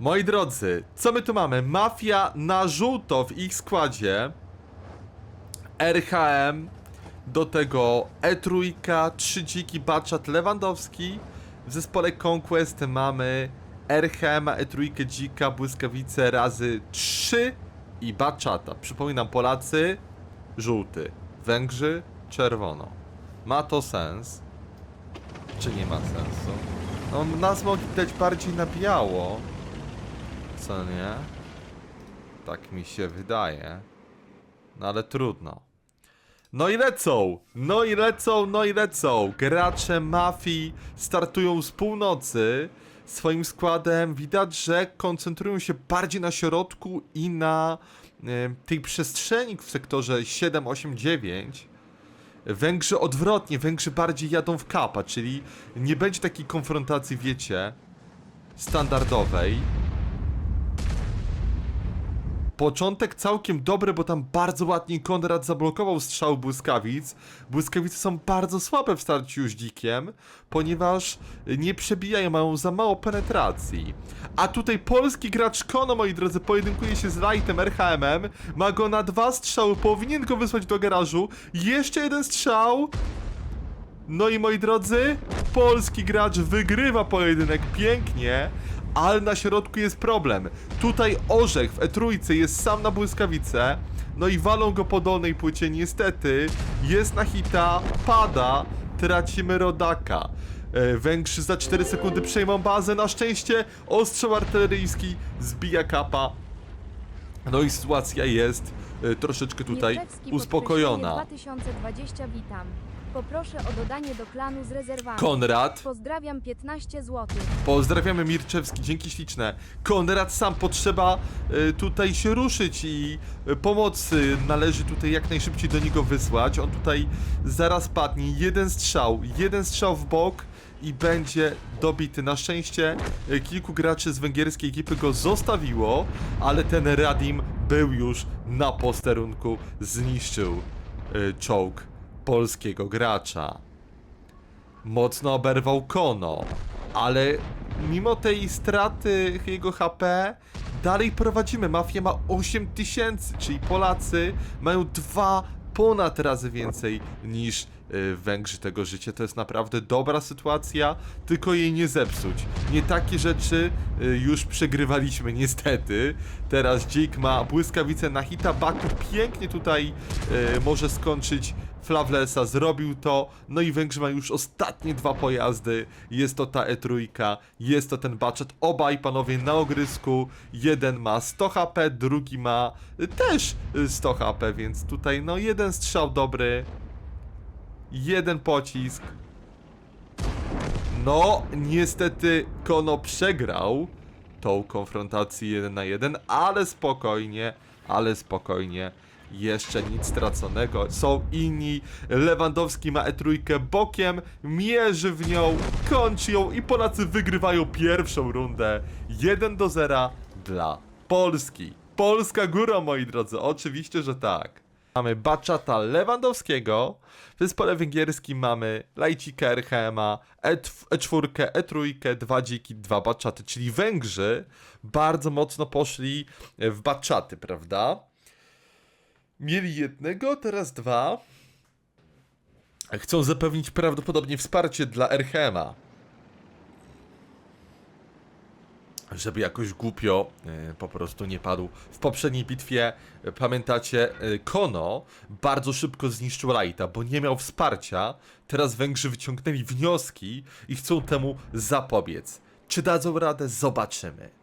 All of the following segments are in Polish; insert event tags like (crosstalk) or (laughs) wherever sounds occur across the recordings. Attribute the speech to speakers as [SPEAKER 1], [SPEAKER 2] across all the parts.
[SPEAKER 1] Moi drodzy, co my tu mamy? Mafia na żółto w ich składzie. RHM, do tego E3, trzy dziki Baczat Lewandowski. W zespole Conquest mamy RHM, E3, dzika, błyskawice razy 3 i Baczata. Przypominam, Polacy żółty, Węgrzy czerwono. Ma to sens? Czy nie ma sensu? No, nas mogli dać bardziej na biało. Co nie? Tak mi się wydaje. No ale trudno. No i lecą! No i lecą, no i lecą! Gracze mafii startują z północy swoim składem. Widać, że koncentrują się bardziej na środku i na e, tej przestrzeni w sektorze 7, 8, 9. Węgrzy odwrotnie, Węgrzy bardziej jadą w kapa, czyli nie będzie takiej konfrontacji, wiecie, standardowej. Początek całkiem dobry, bo tam bardzo ładnie Konrad zablokował strzał błyskawic. Błyskawice są bardzo słabe w starciu z dzikiem, ponieważ nie przebijają, mają za mało penetracji. A tutaj polski gracz Kono, moi drodzy, pojedynkuje się z Lightem RHM-em, ma go na dwa strzały, powinien go wysłać do garażu. Jeszcze jeden strzał. No i moi drodzy, polski gracz wygrywa pojedynek pięknie, ale na środku jest problem. Tutaj Orzech w E3 jest sam na błyskawicę, no i walą go po dolnej płycie, niestety, jest na hita, pada, tracimy rodaka. E, Węgrzy za 4 sekundy przejmą bazę, na szczęście ostrzał artyleryjski zbija kapa. No i sytuacja jest e, troszeczkę tutaj uspokojona.
[SPEAKER 2] podkreślenie 2020 witam. Poproszę o dodanie do klanu z rezerwami.
[SPEAKER 1] Konrad.
[SPEAKER 2] Pozdrawiam 15 zł.
[SPEAKER 1] Pozdrawiamy Mirczewski, dzięki śliczne. Konrad sam potrzeba y, tutaj się ruszyć i y, pomoc y, należy tutaj jak najszybciej do niego wysłać. On tutaj zaraz padnie. Jeden strzał, jeden strzał w bok i będzie dobity. Na szczęście y, kilku graczy z węgierskiej ekipy go zostawiło, ale ten Radim był już na posterunku, zniszczył y, czołg polskiego gracza mocno oberwał Kono, ale mimo tej straty jego HP, dalej prowadzimy. Mafia ma 8000, czyli Polacy mają dwa ponad razy więcej niż y, Węgrzy tego życia. To jest naprawdę dobra sytuacja, tylko jej nie zepsuć. Nie takie rzeczy y, już przegrywaliśmy niestety. Teraz Dzik ma błyskawicę na hita, Baku pięknie tutaj y, może skończyć Flavlesa zrobił to, no i Węgrzy mają już ostatnie dwa pojazdy. Jest to ta E3, jest to ten budżet. Obaj panowie na ogrysku. Jeden ma 100 HP, drugi ma y, też y, 100 HP, więc tutaj no jeden strzał dobry. Jeden pocisk. No, niestety Kono przegrał tą konfrontację 1 na 1, ale spokojnie, ale spokojnie. Jeszcze nic straconego. Są inni. Lewandowski ma E3 bokiem, mierzy w nią, kończy ją i Polacy wygrywają pierwszą rundę. 1 do 0 dla Polski. Polska góra, moi drodzy. Oczywiście, że tak. Mamy Baczata Lewandowskiego, w zespole węgierskim mamy Lajcika RHM-a, E4, E3, dwa dziki, dwa Baczaty, czyli Węgrzy bardzo mocno poszli w Baczaty, prawda? Mieli jednego, teraz dwa. Chcą zapewnić prawdopodobnie wsparcie dla RHM-a. żeby jakoś głupio e, po prostu nie padł. W poprzedniej bitwie, pamiętacie, e, Kono bardzo szybko zniszczył Lighta, bo nie miał wsparcia. Teraz Węgrzy wyciągnęli wnioski i chcą temu zapobiec. Czy dadzą radę? Zobaczymy.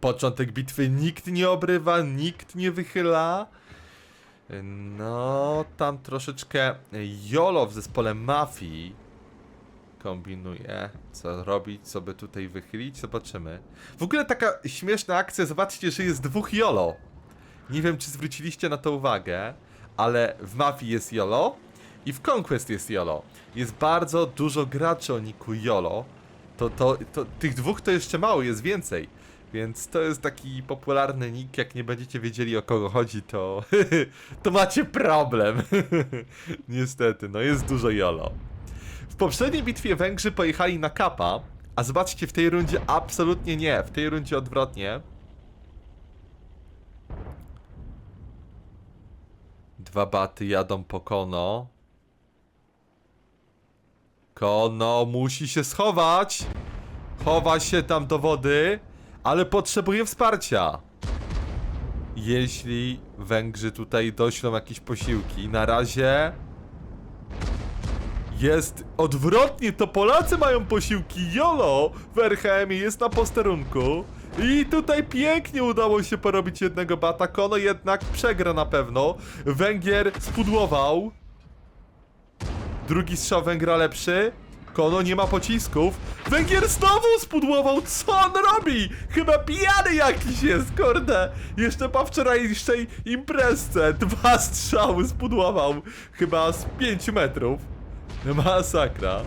[SPEAKER 1] Początek bitwy nikt nie obrywa, nikt nie wychyla. No, tam troszeczkę Jolo w zespole Mafii kombinuje, co robić, co by tutaj wychylić, zobaczymy. W ogóle taka śmieszna akcja, zobaczcie, że jest dwóch YOLO. Nie wiem, czy zwróciliście na to uwagę, ale w Mafii jest YOLO i w Conquest jest YOLO. Jest bardzo dużo graczy o niku YOLO. To, to, to, tych dwóch to jeszcze mało, jest więcej. Więc to jest taki popularny nick, jak nie będziecie wiedzieli o kogo chodzi, to, (laughs) to macie problem. (laughs) Niestety, no jest dużo YOLO. W poprzedniej bitwie Węgrzy pojechali na kapa, A zobaczcie, w tej rundzie absolutnie nie. W tej rundzie odwrotnie. Dwa baty jadą po Kono. Kono musi się schować. Chowa się tam do wody, ale potrzebuje wsparcia. Jeśli Węgrzy tutaj doślą jakieś posiłki, na razie jest odwrotnie, to Polacy mają posiłki. Jolo w jest na posterunku. I tutaj pięknie udało się porobić jednego bata. Kono jednak przegra na pewno. Węgier spudłował. Drugi strzał Węgra lepszy. Kono nie ma pocisków. Węgier znowu spudłował. Co on robi? Chyba pijany jakiś jest, kurde. Jeszcze po wczorajszej imprezce. Dwa strzały spudłował. Chyba z 5 metrów. Masakra.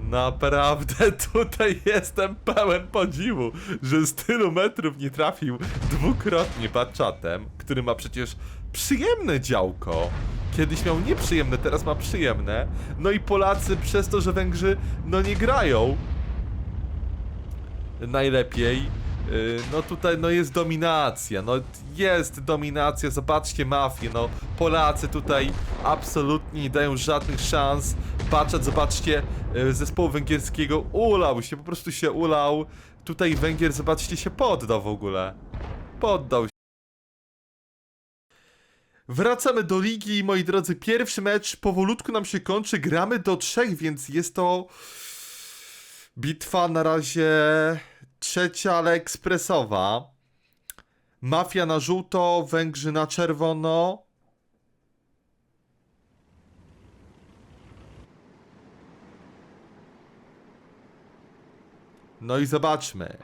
[SPEAKER 1] Naprawdę (laughs) tutaj jestem pełen podziwu, że z tylu metrów nie trafił dwukrotnie baczatem, który ma przecież przyjemne działko. Kiedyś miał nieprzyjemne, teraz ma przyjemne. No i Polacy przez to, że Węgrzy no nie grają najlepiej. Yy, No tutaj no jest dominacja, no jest dominacja, zobaczcie mafię, no Polacy tutaj absolutnie nie dają żadnych szans. Baczat, zobaczcie, yy, zespołu węgierskiego ulał się, po prostu się ulał. Tutaj Węgier, zobaczcie, się poddał w ogóle. Poddał. Wracamy do ligi, moi drodzy. Pierwszy mecz powolutku nam się kończy. Gramy do trzech, więc jest to bitwa na razie trzecia, ale ekspresowa. Mafia na żółto, Węgrzy na czerwono. No i zobaczmy.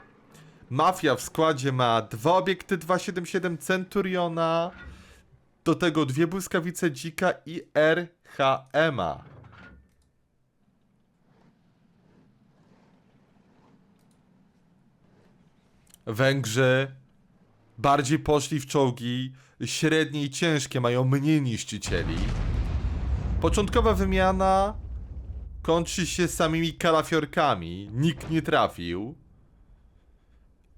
[SPEAKER 1] Mafia w składzie ma dwa obiekty 277 Centuriona, do tego dwie błyskawice dzika i RHM-a. Węgrzy bardziej poszli w czołgi średnie i ciężkie, mają mniej niszczycieli. Początkowa wymiana kończy się samymi kalafiorkami. Nikt nie trafił.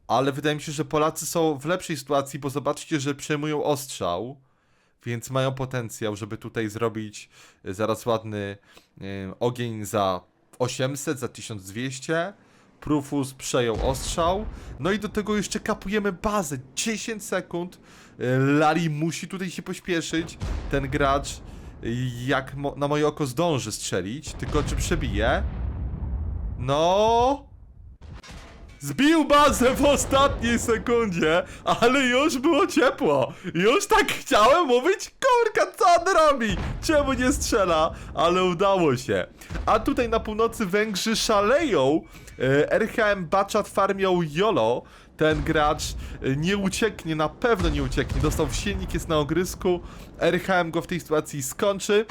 [SPEAKER 1] Ale wydaje mi się, że Polacy są w lepszej sytuacji, bo zobaczcie, że przejmują ostrzał. Więc mają potencjał, żeby tutaj zrobić e, zaraz ładny e, ogień za 800, za 1200. Prufus przejął ostrzał. No i do tego jeszcze kapujemy bazę. 10 sekund. E, Lali musi tutaj się pośpieszyć. Ten gracz, jak mo na moje oko, zdąży strzelić. Tylko czy przebije? No. Zbił bazę w ostatniej sekundzie, ale już było ciepło. Już tak chciałem mówić, kurka, co on robi? Czemu nie strzela? Ale udało się. A tutaj na północy Węgrzy szaleją. E, RHM Baczat farmią Jolo. Ten gracz e, nie ucieknie, na pewno nie ucieknie. Dostał silnik, jest na ogrysku. RHM go w tej sytuacji skończy.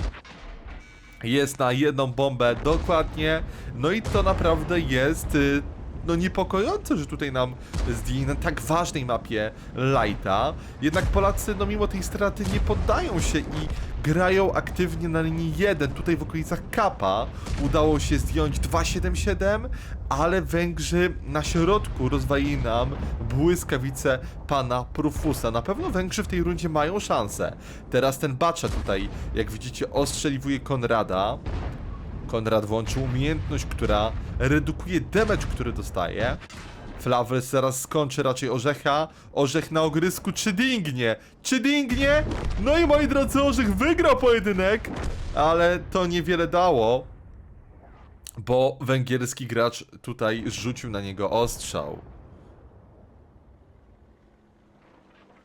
[SPEAKER 1] Jest na jedną bombę dokładnie. No i to naprawdę jest y, no niepokojące, że tutaj nam zdjęli na tak ważnej mapie Lighta. Jednak Polacy, no mimo tej straty, nie poddają się i grają aktywnie na linii 1. Tutaj w okolicach Kapa udało się zdjąć 277, ale Węgrzy na środku rozwalili nam błyskawice pana Prufusa. Na pewno Węgrzy w tej rundzie mają szansę. Teraz ten Bacza tutaj, jak widzicie, ostrzeliwuje Konrada. Konrad włączył umiejętność, która redukuje damage, który dostaje. Flawless zaraz skończy raczej orzecha. Orzech na ogrysku, czy dingnie? Czy dingnie? No i moi drodzy, Orzech wygrał pojedynek, ale to niewiele dało, bo węgierski gracz tutaj rzucił na niego ostrzał.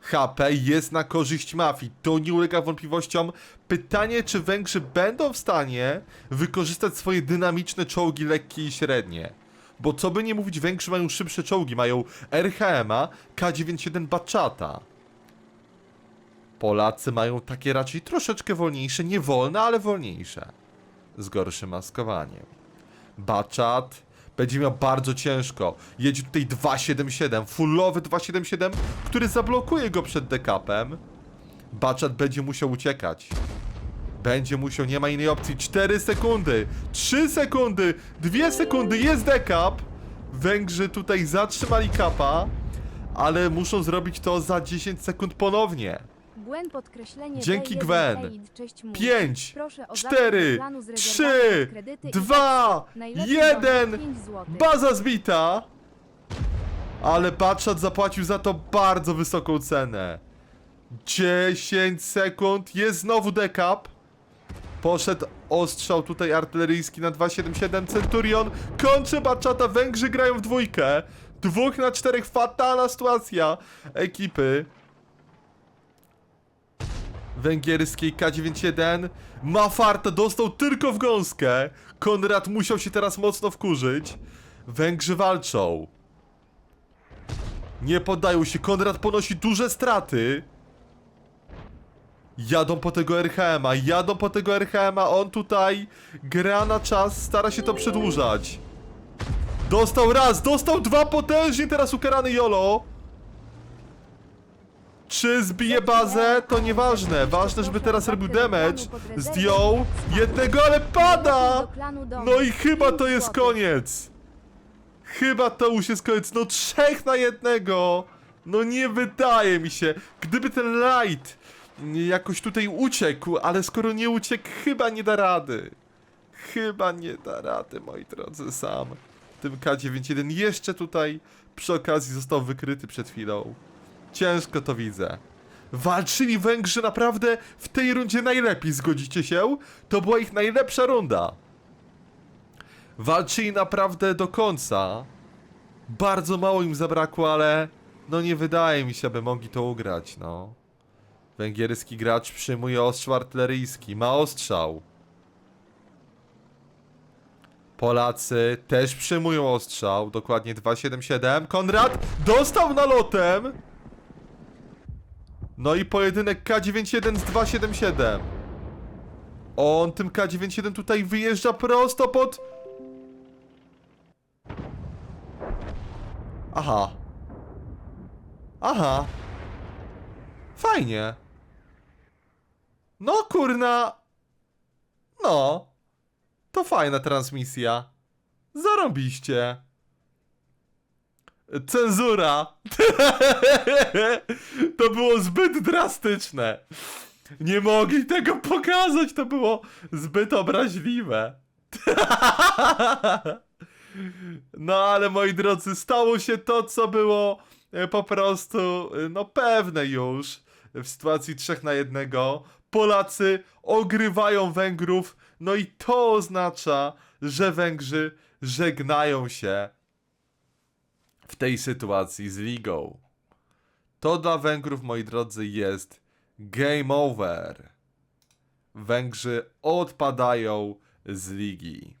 [SPEAKER 1] HP jest na korzyść mafii. To nie ulega wątpliwościom. Pytanie, czy Węgrzy będą w stanie wykorzystać swoje dynamiczne czołgi lekkie i średnie. Bo co by nie mówić, Węgrzy mają szybsze czołgi. Mają RHM-a, K97 Bachata. Polacy mają takie raczej troszeczkę wolniejsze, nie wolne, ale wolniejsze. Z gorszym maskowaniem. Baczat będzie miał bardzo ciężko. Jedzie tutaj 277, fullowy 277, który zablokuje go przed dekapem. Baczat będzie musiał uciekać. Będzie musiał, nie ma innej opcji. 4 sekundy, 3 sekundy, 2 sekundy, jest dekap. Węgrzy tutaj zatrzymali kapa, ale muszą zrobić to za 10 sekund ponownie.
[SPEAKER 2] Błęd podkreślenie
[SPEAKER 1] Dzięki,
[SPEAKER 2] D1
[SPEAKER 1] Gwen.
[SPEAKER 2] Eid, Cześć mój.
[SPEAKER 1] 5,
[SPEAKER 2] Proszę o
[SPEAKER 1] 4,
[SPEAKER 2] zapis do planu z rezerwacją
[SPEAKER 1] 3,
[SPEAKER 2] kredyty i
[SPEAKER 1] 2,
[SPEAKER 2] Najlepszy
[SPEAKER 1] 1.
[SPEAKER 2] numer 5 złotych.
[SPEAKER 1] Baza zbita! Ale Batshot zapłacił za to bardzo wysoką cenę. 10 sekund, jest znowu dekap. Poszedł ostrzał tutaj artyleryjski na 277 Centurion. Kończy Batchata, Węgrzy grają w dwójkę. Dwóch na czterech, fatalna sytuacja ekipy. Węgierskiej K91 ma farta, dostał tylko w gąskę. Konrad musiał się teraz mocno wkurzyć. Węgrzy walczą. Nie poddają się, Konrad ponosi duże straty. Jadą po tego RHM-a, jadą po tego RHM-a, on tutaj gra na czas, stara się to przedłużać. Dostał raz, dostał dwa potężnie, teraz ukarany Jolo. Czy zbije bazę? To nieważne. Ważne, żeby teraz robił damage. Zdjął jednego, ale pada! No i chyba to
[SPEAKER 2] 5
[SPEAKER 1] jest koniec. Chyba to już jest koniec. No trzech na jednego. No nie wydaje mi się. Gdyby ten light jakoś tutaj uciekł, ale skoro nie uciekł, chyba nie da rady. Chyba nie da rady, moi drodzy, sam. Tym K91 jeszcze tutaj przy okazji został wykryty przed chwilą. Ciężko to widzę. Walczyli Węgrzy naprawdę w tej rundzie najlepiej, zgodzicie się? To była ich najlepsza runda. Walczyli naprawdę do końca. Bardzo mało im zabrakło, ale no nie wydaje mi się, aby mogli to ugrać, no. Węgierski gracz przyjmuje ostrzał artyleryjski, ma ostrzał. Polacy też przyjmują ostrzał, dokładnie 277. Konrad dostał nalotem. No i pojedynek K91 z 277. On tym K91 tutaj wyjeżdża prosto pod... Aha. Aha. Fajnie. No kurna. No. To fajna transmisja. Zarobiście. Cenzura. (laughs) to było zbyt drastyczne. Nie mogli tego pokazać, to było zbyt obraźliwe. (laughs) No ale moi drodzy, stało się to, co było e, po prostu, e, no pewne już w sytuacji trzech na jednego. Polacy ogrywają Węgrów, no i to oznacza, że Węgrzy żegnają się w tej sytuacji z ligą. To dla Węgrów, moi drodzy, jest game over. Węgrzy odpadają z ligi.